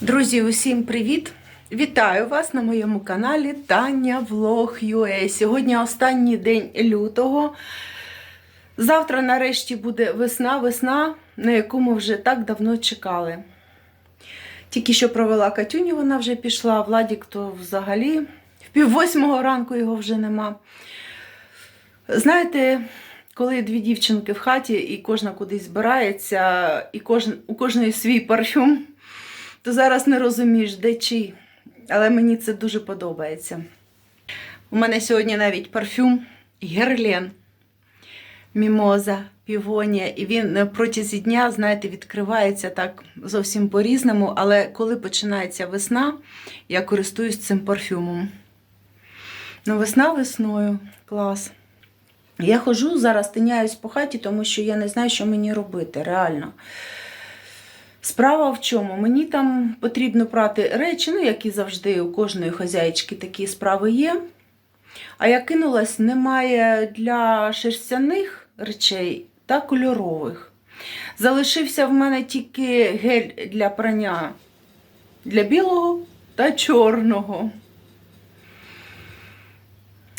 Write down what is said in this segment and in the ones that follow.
Друзі, усім привіт! Вітаю вас на моєму каналі Таня Влог UA. Сьогодні останній день лютого. Завтра, нарешті, буде весна, весна, на яку ми вже так давно чекали. Тільки що провела Катюню, вона вже пішла, Владік то взагалі в пів восьмого ранку його вже нема. Знаєте, коли дві дівчинки в хаті і кожна кудись збирається, і кожен, у кожної свій парфюм, то зараз не розумієш, де чий. Але мені це дуже подобається. У мене сьогодні навіть парфюм Герлен Мімоза, Півонія. І він протягом дня, знаєте, відкривається так зовсім по-різному. Але коли починається весна, я користуюсь цим парфюмом. Ну, весна весною. Клас. Я ходжу зараз, тиняюсь по хаті, тому що я не знаю, що мені робити, реально. Справа в чому? Мені там потрібно прати речі, ну, як і завжди, у кожної хазяїчки такі справи є. А я кинулась, немає для шерстяних речей та кольорових. Залишився в мене тільки гель для прання для білого та чорного.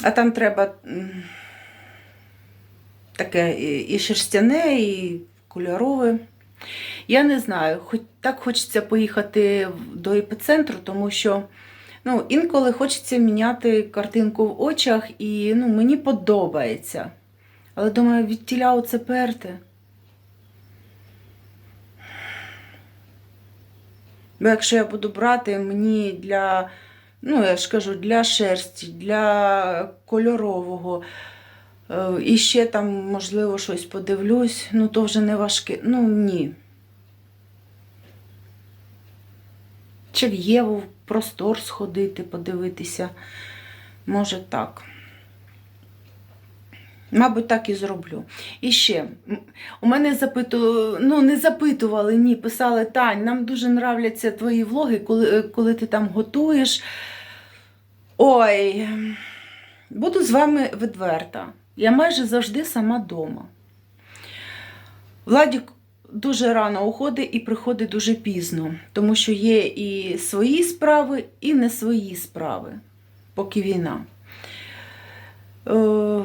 А там треба таке і шерстяне, і кольорове. Я не знаю, хоч так хочеться поїхати до епіцентру, тому що ну, інколи хочеться міняти картинку в очах, і ну, мені подобається. Але думаю, від тіля оце перти. Бо якщо я буду брати, мені для, ну я ж кажу, для шерсті, для кольорового, е, і ще там, можливо, щось подивлюсь, ну то вже не важке. Ну ні. Чи в Єву в простор сходити, подивитися. Може так. Мабуть, так і зроблю. І ще, у мене запиту... ну, не запитували, ні, писали, Тань, нам дуже нравляться твої влоги, коли, коли ти там готуєш. Ой, буду з вами відверта. Я майже завжди сама вдома. Владік дуже рано уходить і приходить дуже пізно, тому що є і свої справи, і не свої справи, поки війна. Е,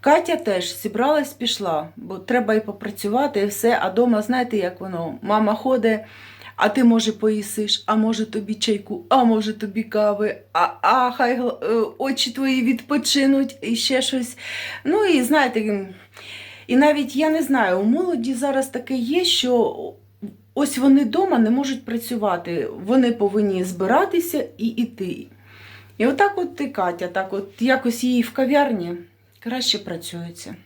Катя теж зібралась, пішла, бо треба і попрацювати, і все. А дома, знаєте, як воно? Мама ходить, а ти, може, поїсиш, а може тобі чайку, а може тобі кави, а, а хай е, очі твої відпочинуть і ще щось. Ну і знаєте, і навіть я не знаю, у молоді зараз таке є, що ось вони вдома не можуть працювати. Вони повинні збиратися і йти. І отак от ти, Катя, так от якось їй в кав'ярні краще працюється.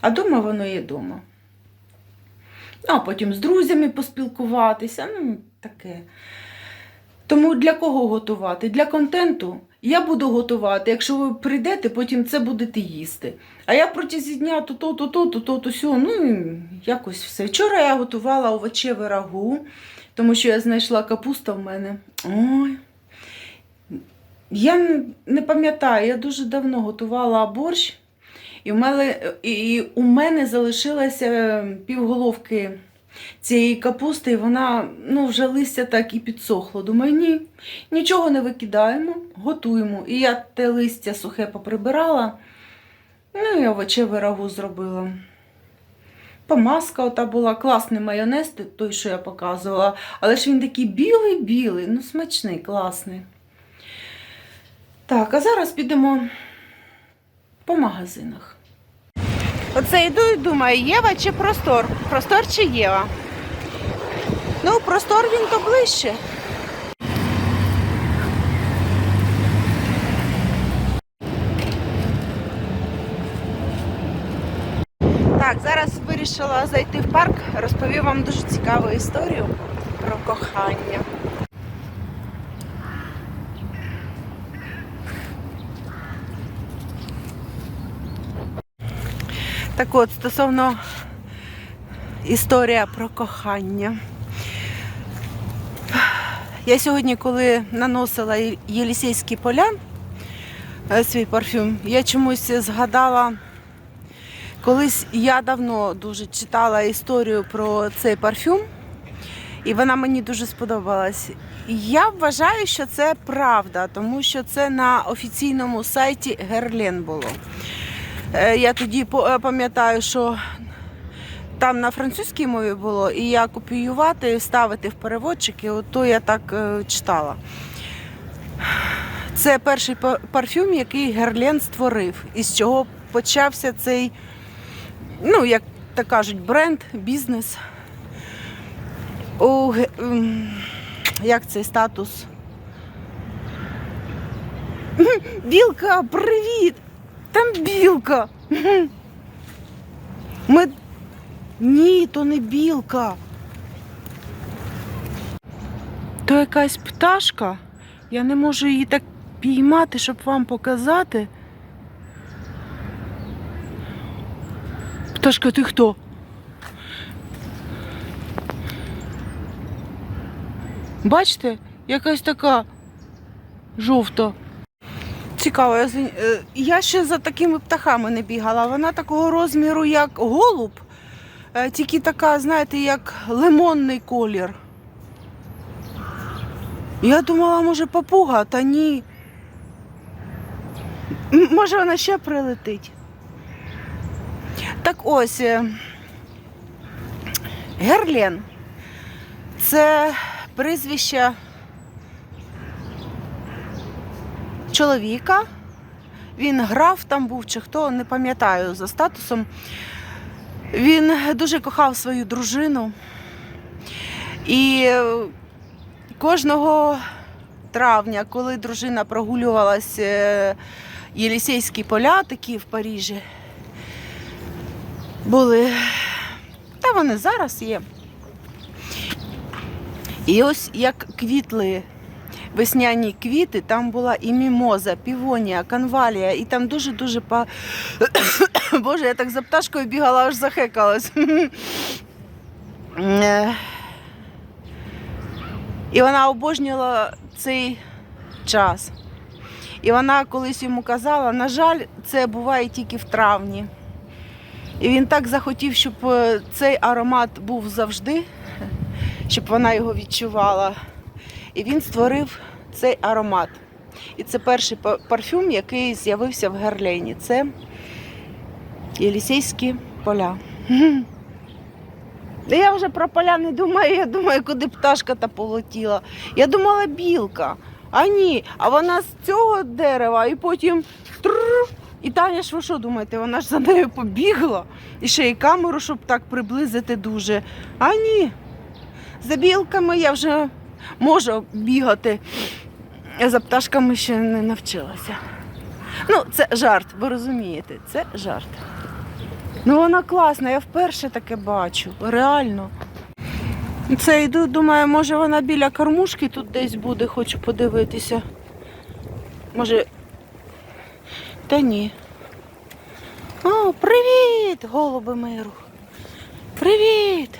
А дома воно є дома. Ну, а потім з друзями поспілкуватися, ну, таке. Тому для кого готувати? Для контенту я буду готувати. Якщо ви прийдете, потім це будете їсти. А я протягом дня то то, то, то, то, то, то сьо, ну якось все. Вчора я готувала овочеве рагу, тому що я знайшла капуста в мене. Ой. Я не- пам'ятаю, я дуже давно готувала борщ, і в мене, і у мене залишилося півголовки цієї капусти, і вона ну, вже листя так і підсохло. Думаю, ні, нічого не викидаємо, готуємо. І я те листя сухе поприбирала, ну і овочеве рагу зробила. Помазка ота була, класний майонез, той, що я показувала, але ж він такий білий-білий, ну смачний, класний. Так, а зараз підемо по магазинах. Оце йду і думаю, Єва чи простор? Простор чи Єва? Ну, простор він то ближче. Так, зараз вирішила зайти в парк, розповім вам дуже цікаву історію про кохання. Так от, стосовно історія про кохання. Я сьогодні, коли наносила Єлісейські поля, е, свій парфюм, я чомусь згадала, колись я давно дуже читала історію про цей парфюм. І вона мені дуже сподобалась. Я вважаю, що це правда, тому що це на офіційному сайті Герлен було. Е, Я тоді е, пам'ятаю, що там на французькій мові було, і я копіювати, ставити в переводчики, от то я так е, читала. Це перший парфюм, який Герлен створив, із чого почався цей, ну, як так кажуть, бренд, бізнес. У, як цей статус? Білка, привіт! Там білка. Ми... Ні, то не білка. То якась пташка. Я не можу її так піймати, щоб вам показати. Пташка, ти хто? Бачите, якась така жовта. Цікаво, я, е, я ще за такими птахами не бігала. Вона такого розміру, як голуб, е, тільки така, знаєте, як лимонний колір. Я думала, може, папуга, та ні. Може, вона ще прилетить. Так ось. е, Герлен. Це прізвище чоловіка. Він грав там був чи хто, не пам'ятаю за статусом. Він дуже кохав свою дружину. І е, кожного травня, коли дружина прогулювалась е, Єлісейські поля, такі в Парижі, були. Та вони зараз є. І ось як квітли весняні квіти, там була і мімоза, півонія, канвалія, і там дуже-дуже па. Боже, я так за пташкою бігала, аж захекалась. Е, І вона обожнювала цей час. І вона колись йому казала, на жаль, це буває тільки в травні. І він так захотів, щоб е, цей аромат був завжди, щоб вона його відчувала. І він створив цей аромат. І це перший парфюм, який з'явився в Герлені. Це Єлісейські поля. Я вже про поля не думаю, я думаю, куди пташка та полетіла. Я думала білка. А ні, а вона з цього дерева і потім і Таня ж ви що думаєте, вона ж за нею побігла і ще й камеру, щоб так приблизити дуже. А ні. За білками я вже можу бігати. а За пташками ще не навчилася. Ну, це жарт, ви розумієте, це жарт. Ну вона класна, я вперше таке бачу. Реально. Це йду, думаю, може вона біля кормушки тут десь буде, хочу подивитися. Може. Та ні. О, привіт, голуби миру. Привіт.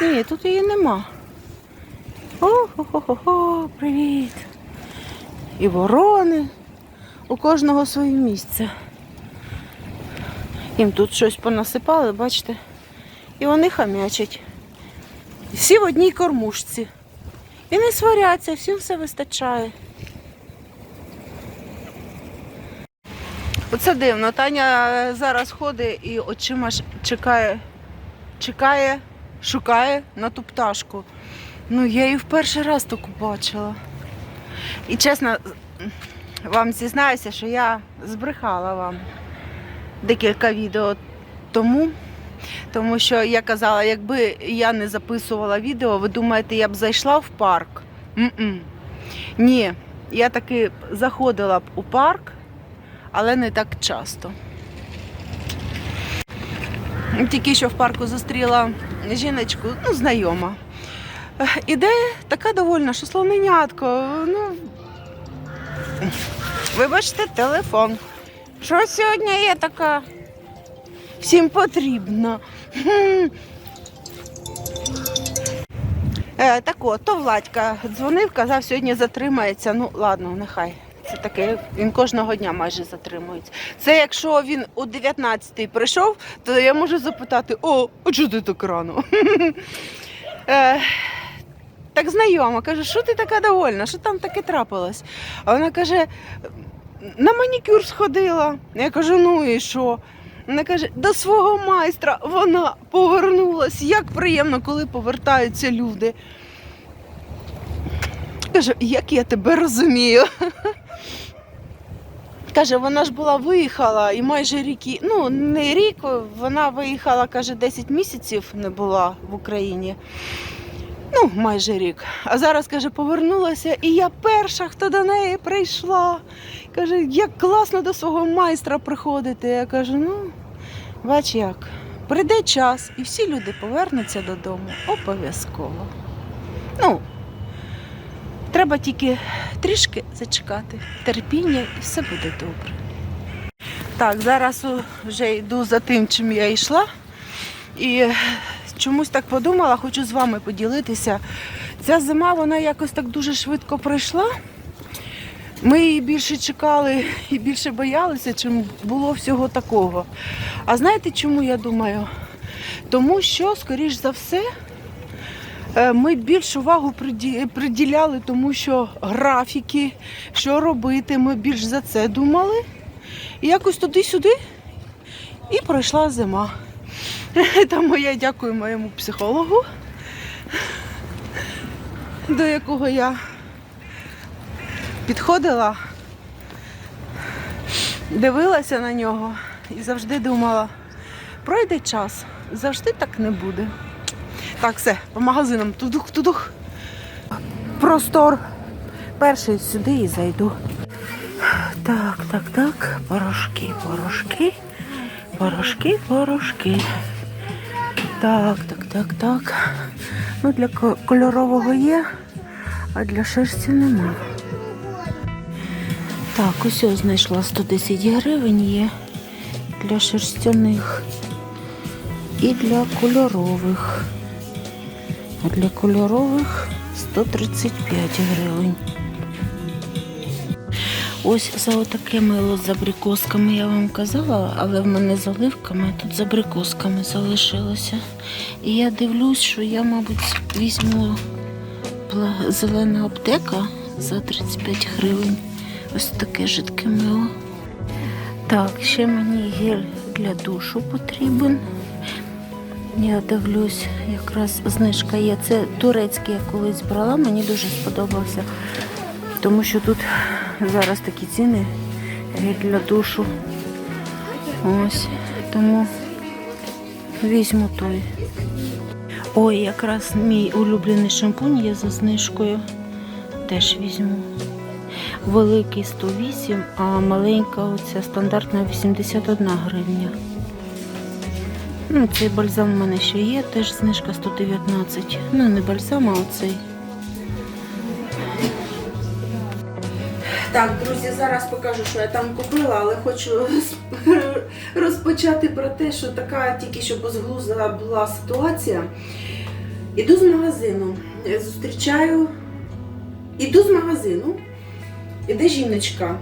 Ні, тут її нема. О-хо-хо-хо, привіт. І ворони. У кожного своє місце. Їм тут щось понасипали, бачите? І вони хам'ячать. Всі в одній кормушці. І не сваряться, всім все вистачає. Оце дивно. Таня зараз ходить і очима чекає, чекає, шукає на ту пташку. Ну, я її в перший раз таку бачила. І чесно, вам зізнаюся, що я збрехала вам декілька відео тому. Тому що я казала, якби я не записувала відео, ви думаєте, я б зайшла в парк? М-м. Ні, я таки заходила б у парк, але не так часто. Тільки що в парку зустріла жіночку, ну, знайома. Іде така довольна, що слоненятко. Ну, вибачте, телефон. Що сьогодні є така? Всім потрібно. Е, так от, то Владька дзвонив, казав, сьогодні затримається. Ну, ладно, нехай. Це таке, він кожного дня майже затримується. Це якщо він о 19-й прийшов, то я можу запитати: о, а чого ти так рано? Так знайома. Каже, що ти така довольна? Що там таке трапилось? А вона каже, на манікюр сходила. Я кажу, ну і що? Вона каже, до свого майстра вона повернулась. Як приємно, коли повертаються люди. Каже, як я тебе розумію. Каже, вона ж була виїхала і майже рік, ну не рік, вона виїхала, каже, 10 місяців не була в Україні. Ну, майже рік. А зараз, каже, повернулася, і я перша, хто до неї прийшла. Каже, як класно до свого майстра приходити. Я кажу, ну, бач як, прийде час, і всі люди повернуться додому обов'язково. Ну, треба тільки трішки зачекати, терпіння, і все буде добре. Так, зараз вже йду за тим, чим я йшла. І чомусь так подумала, хочу з вами поділитися. Ця зима вона якось так дуже швидко пройшла. Ми її більше чекали і більше боялися, чим було всього такого. А знаєте, чому я думаю? Тому що, скоріш за все, е, ми більш увагу приділяли, тому що графіки, що робити, ми більш за це думали. І якось туди-сюди і пройшла зима. Тому я дякую моєму психологу, до якого я підходила, дивилася на нього і завжди думала, пройде час, завжди так не буде. Так, все, по магазинам тудух, тудух. Простор. Перший сюди і зайду. Так, так, так. Порошки, порошки. Порошки, порошки. Так, так, так, так. Ну, для кольорового є, а для шерсті нема. Так, ось знайшла 110 гривень є для шерстяних і для кольорових. А для кольорових 135 гривень. Ось за мило з абрикосками я вам казала, але в мене з оливками, а тут з абрикосками залишилося. І я дивлюсь, що я, мабуть, візьму зелена аптека за 35 гривень. Ось таке жидке мило. Так, ще мені гель для душу потрібен. Я дивлюсь, якраз знижка є. Це турецький я колись брала, мені дуже сподобався. Тому що тут зараз такі ціни для душу. Ось. Тому візьму той. Ой, якраз мій улюблений шампунь є за знижкою. Теж візьму. Великий 108, а маленька оця стандартна 81 гривня. Ну, цей бальзам в мене ще є, теж знижка 119. Ну, не бальзам, а оцей. Так, друзі, зараз покажу, що я там купила, але хочу розпочати про те, що така тільки що безглузда була ситуація. Іду з магазину, зустрічаю, іду з магазину, іде жіночка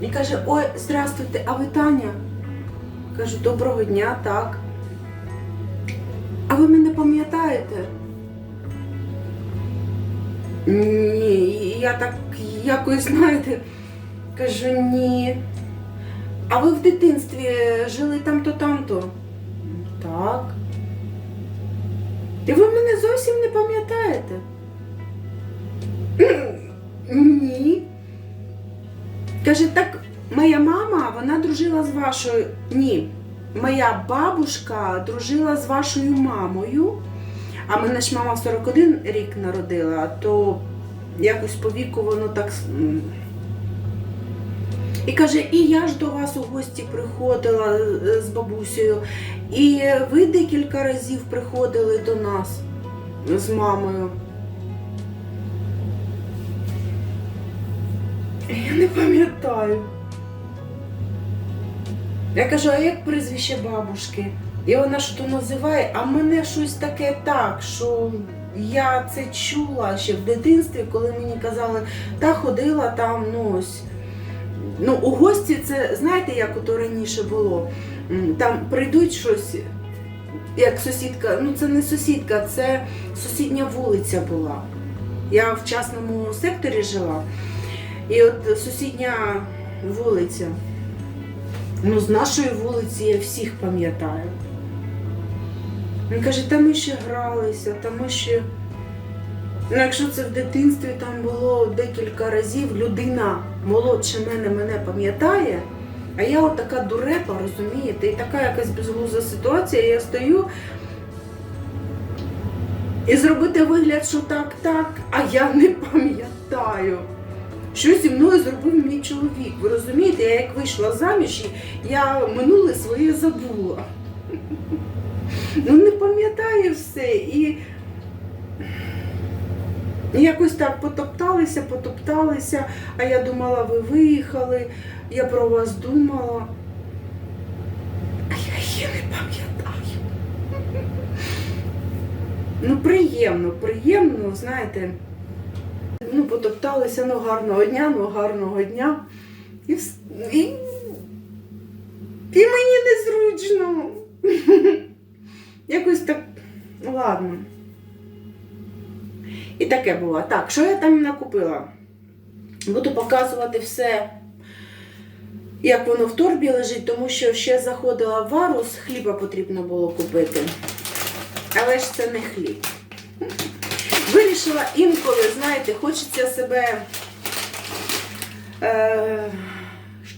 і каже: Ой, здравствуйте, а ви Таня? Кажу, доброго дня, так. А ви мене пам'ятаєте? Ні, я так якось, знаєте, кажу ні. А ви в дитинстві жили там-то, там-то? Так. І ви мене зовсім не пам'ятаєте? Ні. Каже, так моя мама, вона дружила з вашою. Ні. Моя бабушка дружила з вашою мамою. А мене ж мама в 41 рік народила, то якось по віку воно так. І каже, і я ж до вас у гості приходила е, з бабусею, і ви декілька разів приходили до нас з мамою. Я не пам'ятаю. Я кажу, а як прізвище бабушки? І вона що то називає, а мене щось таке так, що я це чула ще в дитинстві, коли мені казали, та ходила там, ну ось. Ну, у гості це, знаєте, як ото раніше було? Там прийдуть щось, як сусідка, ну це не сусідка, це сусідня вулиця була. Я в частному секторі жила. І от сусідня вулиця. Ну, з нашої вулиці я всіх пам'ятаю. Він каже, та ми ще гралися, та ми ще. Ну, якщо це в дитинстві там було декілька разів, людина молодше мене мене пам'ятає, а я от така дурепа, розумієте, і така якась безглузда ситуація, я стою і зробити вигляд, що так, так, а я не пам'ятаю. Що зі мною зробив мій чоловік? Ви розумієте, я як вийшла заміж, я минуле своє забула. Ну, не пам'ятаю все. І якось так потопталися, потопталися, а я думала, ви виїхали, я про вас думала. А я її не пам'ятаю. Ну, приємно, приємно, знаєте. Ну, потопталися, ну гарного дня, ну гарного дня. І, і, і мені незручно. Якось так, ладно. І таке було. Так, що я там накупила? Буду показувати все, як воно в торбі лежить, тому що ще заходила варус, хліба потрібно було купити. Але ж це не хліб. Вирішила інколи, знаєте, хочеться себе е,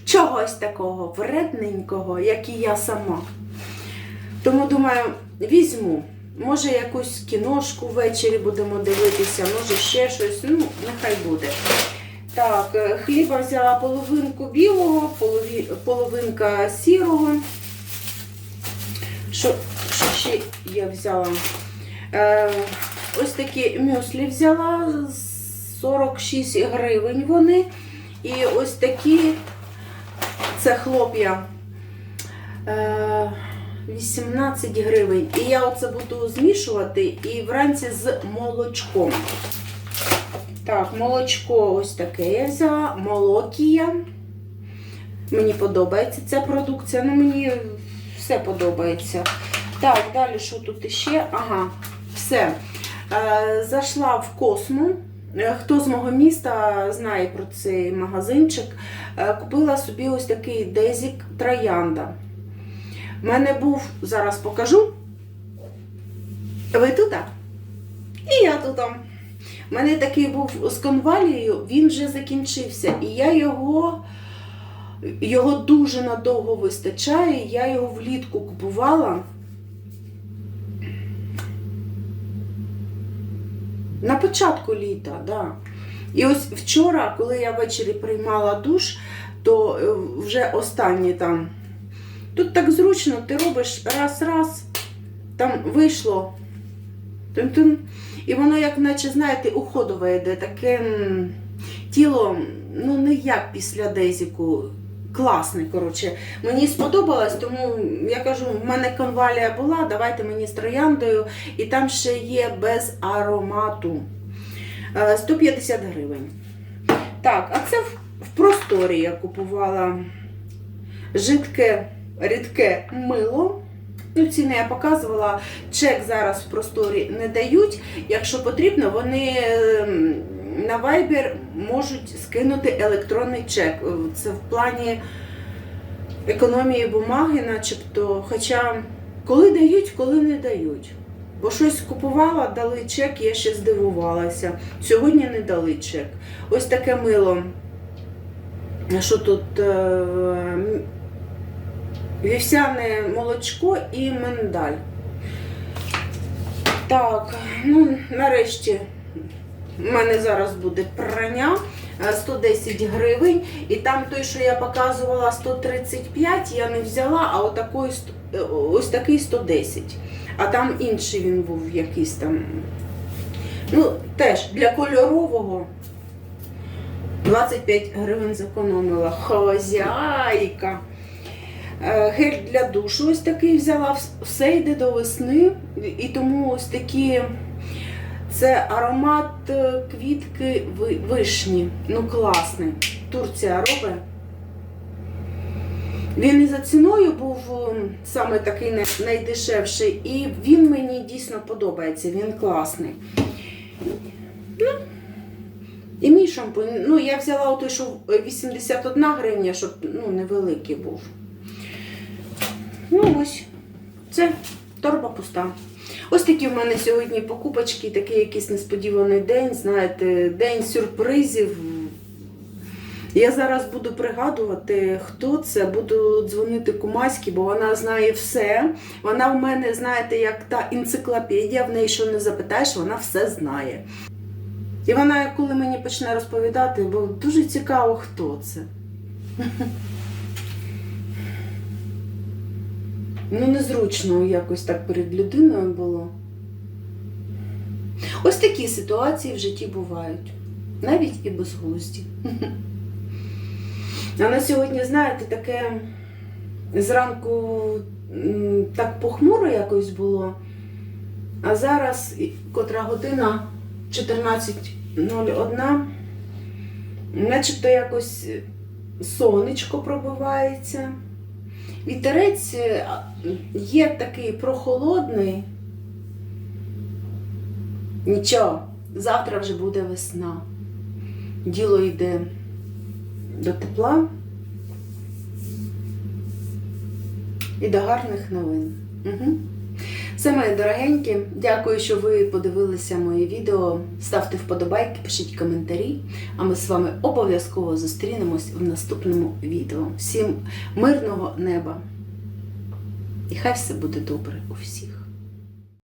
чогось такого вредненького, як і я сама. Тому думаю, візьму. Може, якусь кіношку ввечері будемо дивитися, може ще щось. Ну, нехай буде. Так, е, хліба взяла половинку білого, полові, половинка сірого. Що, що ще я взяла? Е, ось такі мюслі взяла, 46 гривень вони. І ось такі, це хлоп'я. Е, 18 гривень. І я оце буду змішувати і вранці з молочком. Так, молочко ось таке я взяла, молокія. Мені подобається ця продукція. Ну, мені все подобається. Так, далі що тут іще? Ага, все. Е, зайшла в Космо. Е, Хто з мого міста знає про цей магазинчик, Е, купила собі ось такий дезік троянда. У мене був, зараз покажу. Ви тут? І я тут. У мене такий був з конвалією, він вже закінчився. І я його, його дуже надовго вистачає. Я його влітку купувала. На початку літа, так. Да. І ось вчора, коли я ввечері приймала душ, то е, вже останні там. Тут так зручно, ти робиш раз-раз, там вийшло. Тун-тун. І воно, як наче, знаєте, уходове йде, таке тіло, ну не як після дезіку. Класне, коротше. Мені сподобалось, тому я кажу, в мене конвалія була, давайте мені з трояндою. І там ще є без аромату. Е, 150 гривень. Так, а це в просторі я купувала жидке, рідке мило. Ну, ціни я показувала. Чек зараз в просторі не дають. Якщо потрібно, вони ем, на Viber можуть скинути електронний чек. Е, Це в плані економії бумаги, начебто. Хоча коли дають, коли не дають. Бо щось купувала, дали чек, я ще здивувалася. Сьогодні не дали чек. Ось таке мило. Що тут? Е, Вівсяне молочко і миндаль. Так, ну, нарешті, в мене зараз буде прання е, 110 гривень. І там той, що я показувала 135, я не взяла, а отакої, е, ось такий 110. А там інший він був якийсь там. Ну, теж для кольорового 25 гривень зекономила. Хозяйка. Е, Гель для душу ось такий взяла, все йде до весни, і тому ось такі. Це аромат е, квітки вишні. Ну, класний. Турція робить. Він і за ціною був ем, саме такий найдешевший, і він мені дійсно подобається, він класний. Ну, шампунь. Ну, я взяла той, що 81 гривня, щоб ну, невеликий був. Ну, ось. Це торба пуста. Ось такі в мене сьогодні покупочки, такий якийсь несподіваний день, знаєте, день сюрпризів. Я зараз буду пригадувати, хто це, буду дзвонити кумаськи, бо вона знає все. Вона в мене, знаєте, як та енциклопедія, в неї що не запитаєш, вона все знає. І вона, коли мені почне розповідати, бо дуже цікаво, хто це. Ну, незручно якось так перед людиною було. Ось такі ситуації в житті бувають. Навіть і безглузді. А на сьогодні, знаєте, таке зранку так похмуро якось було. А зараз, котра година 14.01, начебто якось сонечко пробивається. Вітерець е, є такий прохолодний. Нічого, завтра вже буде весна. Діло йде до тепла і до гарних новин. Угу. Все, мої дорогенькі, дякую, що ви подивилися моє відео. Ставте вподобайки, пишіть коментарі, а ми з вами обов'язково зустрінемось в наступному відео. Всім мирного неба! І хай все буде добре у всіх.